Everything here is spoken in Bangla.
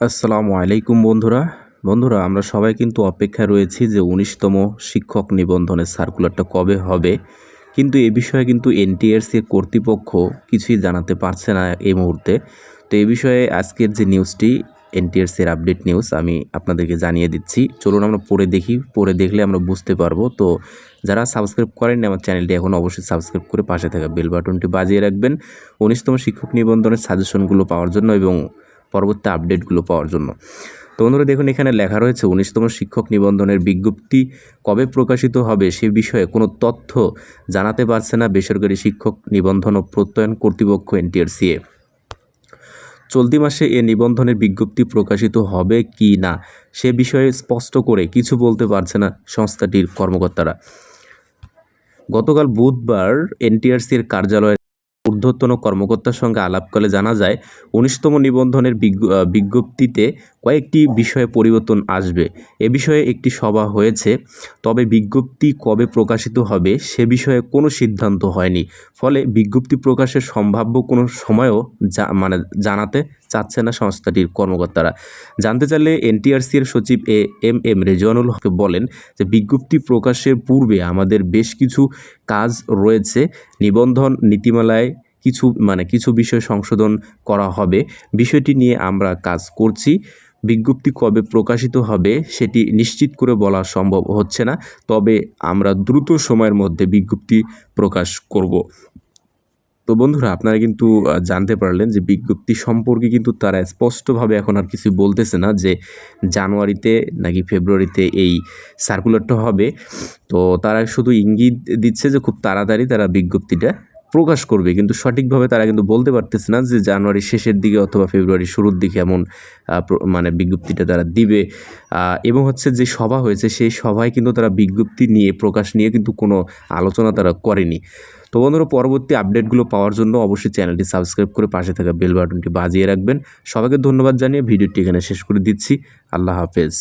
আসসালামু আলাইকুম বন্ধুরা। বন্ধুরা, আমরা সবাই কিন্তু অপেক্ষায় রয়েছি যে উনিশতম শিক্ষক নিবন্ধনের সার্কুলারটা কবে হবে। কিন্তু এ বিষয়ে কিন্তু এনটিআরসি কর্তৃপক্ষ কিছুই জানাতে পারছে না এই মুহূর্তে। তো এ বিষয়ে আজকের যে নিউজটি এনটিআরসির আপডেট নিউজ, আমি আপনাদেরকে জানিয়ে দিচ্ছি। চলুন আমরা পড়ে দেখি, পড়ে দেখলে আমরা বুঝতে পারব। তো যারা সাবস্ক্রাইব করেননি আমার চ্যানেলটি, এখন অবশ্যই সাবস্ক্রাইব করে পাশে থাকা বেল বাটনটি বাজিয়ে রাখবেন। উনিশতম শিক্ষক নিবন্ধনের সাজেশনগুলো পাওয়ার জন্য এবং পরবর্তী আপডেটগুলো পাওয়ার জন্য। তো বন্ধুরা, দেখুন, এখানে লেখা রয়েছে, উনিশতম শিক্ষক নিবন্ধনের বিজ্ঞপ্তি কবে প্রকাশিত হবে সে বিষয়ে কোনো তথ্য জানাতে পারছে না বেসরকারি শিক্ষক নিবন্ধন ও প্রত্যয়ন কর্তৃপক্ষ এনটিআরসিএ। চলতি মাসে এ নিবন্ধনের বিজ্ঞপ্তি প্রকাশিত হবে কি না সে বিষয়ে স্পষ্ট করে কিছু বলতে পারছে না সংস্থাটির কর্মকর্তারা। গতকাল বুধবার এনটিআরসির কার্যালয়ে ঊর্ধ্বতন কর্মকর্তার সঙ্গে আলাপকালে জানা যায় উনিশতম নিবন্ধনের বিজ্ঞ- বিজ্ঞপ্তিতে কয়েকটি বিষয়ে পরিবর্তন আসবে। এ বিষয়ে একটি সভা হয়েছে, তবে বিজ্ঞপ্তি কবে প্রকাশিত হবে সে বিষয়ে কোনো সিদ্ধান্ত হয়নি। ফলে বিজ্ঞপ্তি প্রকাশের সম্ভাব্য কোনো সময়ও যা মানে জানাতে চাচ্ছে না সংস্থাটির কর্মকর্তারা। জানতে চাইলে এনটিআরসির সচিব A M M Rezwanul Haque বলেন যে, বিজ্ঞপ্তি প্রকাশের পূর্বে আমাদের বেশ কিছু কাজ রয়েছে। নিবন্ধন, নীতিমালায় কিছু মানে কিছু বিষয় সংশোধন করা হবে। বিষয়টি নিয়ে আমরা কাজ করছি। বিজ্ঞপ্তি কবে প্রকাশিত হবে সেটি নিশ্চিত করে বলা সম্ভব হচ্ছে না, তবে আমরা দ্রুত সময়ের মধ্যে বিজ্ঞপ্তি প্রকাশ করব। তো বন্ধুরা, আপনারা কিন্তু জানতে পারলেন যে বিজ্ঞপ্তি সম্পর্কে কিন্তু তারা স্পষ্টভাবে এখন আর কিছু বলতেছে না যে জানুয়ারিতে নাকি ফেব্রুয়ারিতে এই সার্কুলারটা হবে। তো তারা শুধু ইঙ্গিত দিচ্ছে যে খুব তাড়াতাড়ি তারা বিজ্ঞপ্তিটা প্রকাশ করবে, কিন্তু সঠিকভাবে তারা কিন্তু বলতে পারতেছে না যে জানুয়ারি শেষের দিকে অথবা ফেব্রুয়ারি শুরুর দিকে এমন মানে বিজ্ঞপ্তিটা তারা দিবে। এবং হচ্ছে যে সভা হয়েছে, সেই সভায় কিন্তু তারা বিজ্ঞপ্তি নিয়ে, প্রকাশ নিয়ে কিন্তু কোনো আলোচনা তারা করেনি। তো বন্ধুরা, পরবর্তী আপডেটগুলো পাওয়ার জন্য অবশ্যই চ্যানেলটি সাবস্ক্রাইব করে পাশে থাকা বেল বাটনটি বাজিয়ে রাখবেন। সবাইকে ধন্যবাদ জানিয়ে ভিডিওটি এখানে শেষ করে দিচ্ছি। আল্লাহ হাফেজ।